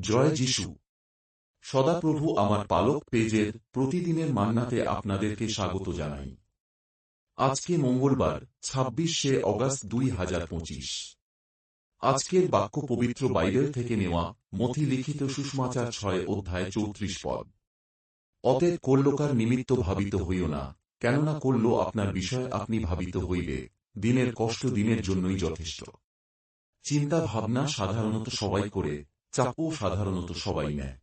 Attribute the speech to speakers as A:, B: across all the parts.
A: জয় যিশু। সদাপ্রভু আমার পালক পেজের প্রতিদিনের মান্নাতে আপনাদেরকে স্বাগত জানাই। আজকে মঙ্গলবার, ছাব্বিশে অগাস্ট দুই হাজার পঁচিশ। আজকের বাক্য পবিত্র বাইবেল থেকে নেওয়া মথি লিখিত সুষমাচার ছয় অধ্যায় চৌত্রিশ পদ। অতএব কল্যকার নিমিত্ত ভাবিত হইও না, কেননা করল আপনার বিষয় আপনি ভাবিত হইবে, দিনের কষ্ট দিনের জন্যই যথেষ্ট। চিন্তা ভাবনা সাধারণত সবাই করে চাপও সাধারণত সবাই নেয়।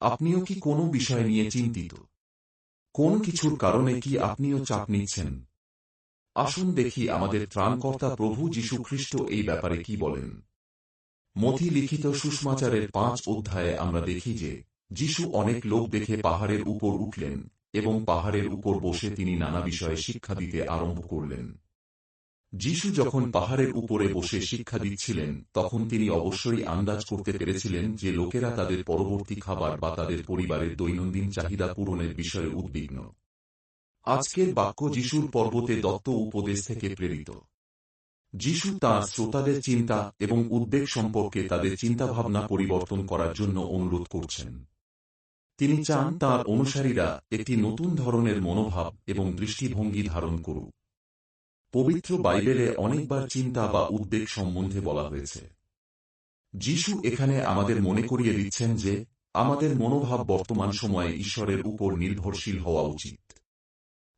A: আপনিও কি কোনো বিষয় নিয়ে চিন্তিত? কোন কিছুর কারণে কি আপনিও চাপ নিচ্ছেন? আসুন দেখি আমাদের ত্রাণকর্তা প্রভু যীশু খ্রিস্ট এই ব্যাপারে কি বলেন। মথি লিখিত সুষমাচারের পাঁচ অধ্যায়ে আমরা দেখি যে যিশু অনেক লোক দেখে পাহাড়ের উপর উঠলেন এবং পাহাড়ের উপর বসে তিনি নানা বিষয়ে শিক্ষা দিতে আরম্ভ করলেন। যিশু যখন পাহাড়ের উপরে বসে শিক্ষা দিচ্ছিলেন, তখন তিনি অবশ্যই আন্দাজ করতে পেরেছিলেন যে লোকেরা তাদের পরবর্তী খাবার বা তাদের পরিবারের দৈনন্দিন চাহিদা পূরণের বিষয়ে উদ্বিগ্ন। আজকের বাক্য যিশুর পর্বতে দত্ত উপদেশ থেকে প্রেরিত। যিশু তাঁর শ্রোতাদের চিন্তা এবং উদ্বেগ সম্পর্কে তাদের চিন্তাভাবনা পরিবর্তন করার জন্য অনুরোধ করছেন। তিনি চান তাঁর অনুসারীরা একটি নতুন ধরনের মনোভাব এবং দৃষ্টিভঙ্গি ধারণ করুক। পবিত্র বাইবেলে অনেকবার চিন্তা বা উদ্বেগ সম্বন্ধে বলা হয়েছে। যিশু এখানে আমাদের মনে করিয়ে দিচ্ছেন যে, আমাদের মনোভাব বর্তমান সময়ে ঈশ্বরের উপর নির্ভরশীল হওয়া উচিত।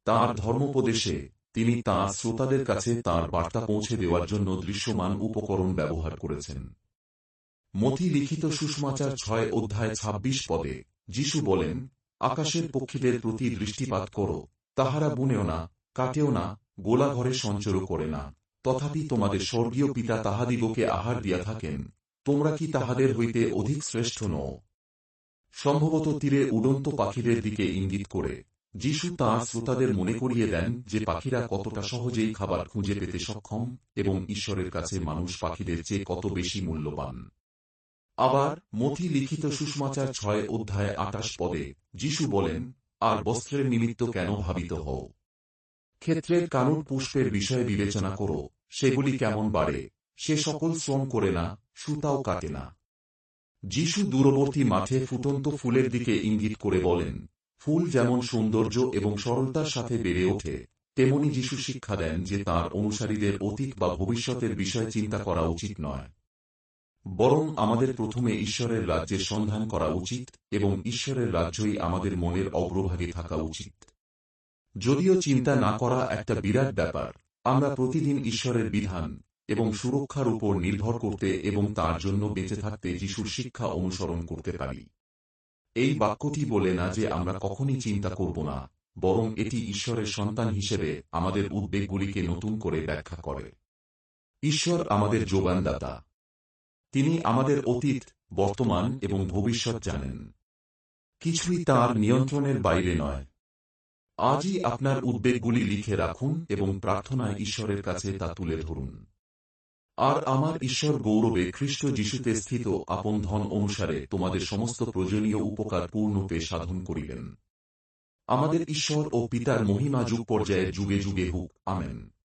A: তাঁর ধর্মোপদেশে তিনি তাঁর শ্রোতাদের কাছে তাঁর বার্তা পৌঁছে দেওয়ার জন্য দৃশ্যমান উপকরণ ব্যবহার করেছেন। মথি লিখিত সুষমাচার ছয় অধ্যায় ২৬ পদে যিশু বলেন, আকাশের পক্ষীদের প্রতি দৃষ্টিপাত করো, তাহারা বুনেও না, কাটেও না গোলা ঘরে সঞ্চরও করে না। তথাপি তোমাদের স্বর্গীয় পিতা তাহাদিগকে আহার দিয়া থাকেন। তোমরা কি তাহাদের হইতে অধিক শ্রেষ্ঠ নও? সম্ভবত তীরে উড়ন্ত পাখিদের দিকে ইঙ্গিত করে। যিশু তাঁর শ্রোতাদের মনে করিয়ে দেন যে পাখিরা কতটা সহজেই খাবার খুঁজে পেতে সক্ষম এবং ঈশ্বরের কাছে মানুষ পাখিদের চেয়ে কত বেশি মূল্যবান। আবার মথি লিখিত সুষমাচার ছয় অধ্যায় আটাশ পদে যিশু বলেন, আর বস্ত্রের নিমিত্ত কেন ভাবিত হও? ক্ষেত্রের কানুন পুষ্পের বিষয়ে বিবেচনা করো, সেগুলি কেমন বাড়ে? সে সকল শ্রম করে না, সুতাও কাটে না। যিশু দূরবর্তী মাঠে ফুটন্ত ফুলের দিকে ইঙ্গিত করে বলেন, ফুল যেমন সৌন্দর্য এবং সরলতার সাথে বেড়ে ওঠে, তেমনি যিশু শিক্ষা দেন যে তার অনুসারীদের অতীত বা ভবিষ্যতের বিষয়ে চিন্তা করা উচিত নয়। বরং আমাদের প্রথমে ঈশ্বরের রাজ্যের সন্ধান করা উচিত এবং ঈশ্বরের রাজ্যই আমাদের মনের অগ্রভাগে থাকা উচিত। যদিও চিন্তা না করা একটা বিরাট ব্যাপার, আমরা প্রতিদিন ঈশ্বরের বিধান এবং সুরক্ষার উপর নির্ভর করতে এবং তার জন্য বেঁচে থাকতে যিশুর শিক্ষা অনুসরণ করতে পারি। এই বাক্যটি বলে না যে আমরা কখনই চিন্তা করব না, বরং এটি ঈশ্বরের সন্তান হিসেবে আমাদের উদ্বেগগুলিকে নতুন করে ব্যাখ্যা করে। ঈশ্বর আমাদের যোগানদাতা। তিনি আমাদের অতীত, বর্তমান এবং ভবিষ্যৎ জানেন। কিছুই তার নিয়ন্ত্রণের বাইরে নয়। আজই আপনার উদ্বেগগুলি লিখে রাখুন এবং প্রার্থনায় ঈশ্বরের কাছে তা তুলে ধরুন। আর আমার ঈশ্বর গৌরবে খ্রিস্ট যিশুতে স্থিত আপন ধন অনুসারে তোমাদের সমস্ত প্রয়োজনীয় উপকার পূর্ণরূপে সাধন করিলেন আমাদের ঈশ্বর ও পিতার মহিমা যুগ পর্যায়ে যুগে যুগে হুক, আমেন।